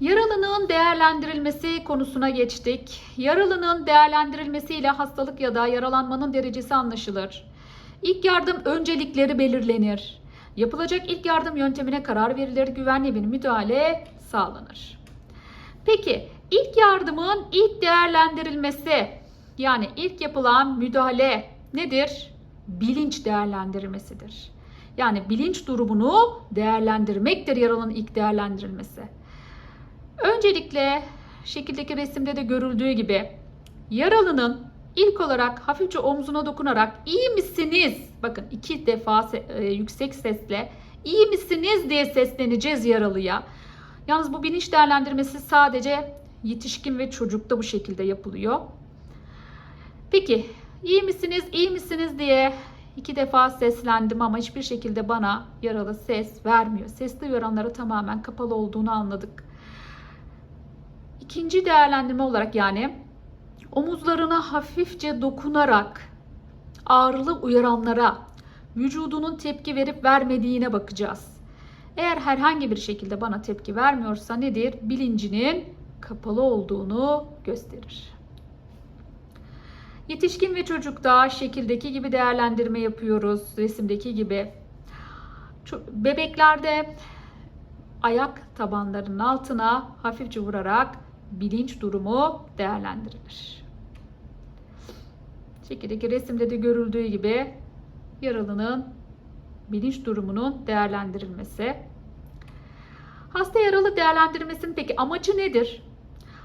Yaralının değerlendirilmesi konusuna geçtik. Yaralının değerlendirilmesiyle hastalık ya da yaralanmanın derecesi anlaşılır. İlk yardım öncelikleri belirlenir. Yapılacak ilk yardım yöntemine karar verilir, güvenli bir müdahale sağlanır. Peki ilk yardımın ilk değerlendirilmesi yani ilk yapılan müdahale nedir? Bilinç değerlendirmesidir. Yani bilinç durumunu değerlendirmektir yaralının ilk değerlendirilmesi. Öncelikle şekildeki resimde de görüldüğü gibi yaralının ilk olarak hafifçe omzuna dokunarak iyi misiniz? Bakın iki defa e, yüksek sesle iyi misiniz diye sesleneceğiz yaralıya. Yalnız bu bilinç değerlendirmesi sadece yetişkin ve çocukta bu şekilde yapılıyor. Peki iyi misiniz iyi misiniz diye iki defa seslendim ama hiçbir şekilde bana yaralı ses vermiyor. Sesli uyaranları tamamen kapalı olduğunu anladık. İkinci değerlendirme olarak yani omuzlarına hafifçe dokunarak ağrılı uyaranlara vücudunun tepki verip vermediğine bakacağız. Eğer herhangi bir şekilde bana tepki vermiyorsa nedir? Bilincinin kapalı olduğunu gösterir. Yetişkin ve çocukta şekildeki gibi değerlendirme yapıyoruz. Resimdeki gibi. Bebeklerde ayak tabanlarının altına hafifçe vurarak bilinç durumu değerlendirilir. Şekildeki resimde de görüldüğü gibi yaralının bilinç durumunun değerlendirilmesi. Hasta yaralı değerlendirmesinin peki amacı nedir?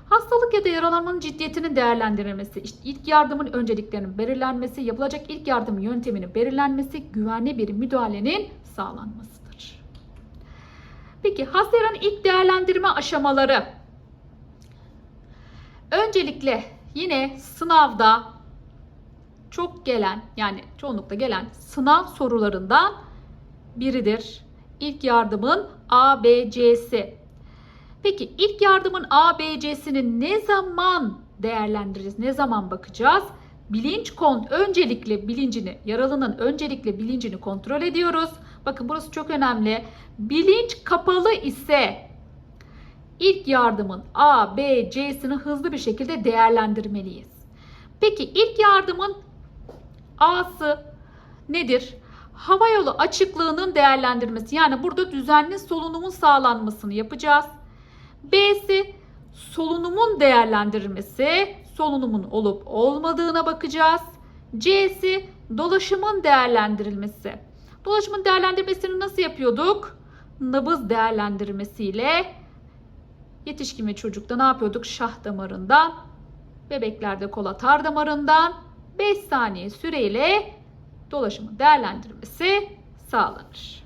Hastalık ya da yaralanmanın ciddiyetinin değerlendirilmesi, işte ilk yardımın önceliklerinin belirlenmesi, yapılacak ilk yardım yönteminin belirlenmesi, güvenli bir müdahalenin sağlanmasıdır. Peki hasta yaranın ilk değerlendirme aşamaları. Öncelikle yine sınavda çok gelen yani çoğunlukla gelen sınav sorularından biridir. İlk yardımın A, B, C'si. Peki ilk yardımın A, B, C'sini ne zaman değerlendireceğiz? Ne zaman bakacağız? Bilinç kont öncelikle bilincini, yaralının öncelikle bilincini kontrol ediyoruz. Bakın burası çok önemli. Bilinç kapalı ise ilk yardımın A, B, C'sini hızlı bir şekilde değerlendirmeliyiz. Peki ilk yardımın A'sı nedir? Hava yolu açıklığının değerlendirmesi. Yani burada düzenli solunumun sağlanmasını yapacağız. B'si solunumun değerlendirilmesi. Solunumun olup olmadığına bakacağız. C'si dolaşımın değerlendirilmesi. Dolaşımın değerlendirmesini nasıl yapıyorduk? Nabız değerlendirmesiyle yetişkin ve çocukta ne yapıyorduk? Şah damarından, bebeklerde kolatar damarından 5 saniye süreyle dolaşımın değerlendirmesi sağlanır.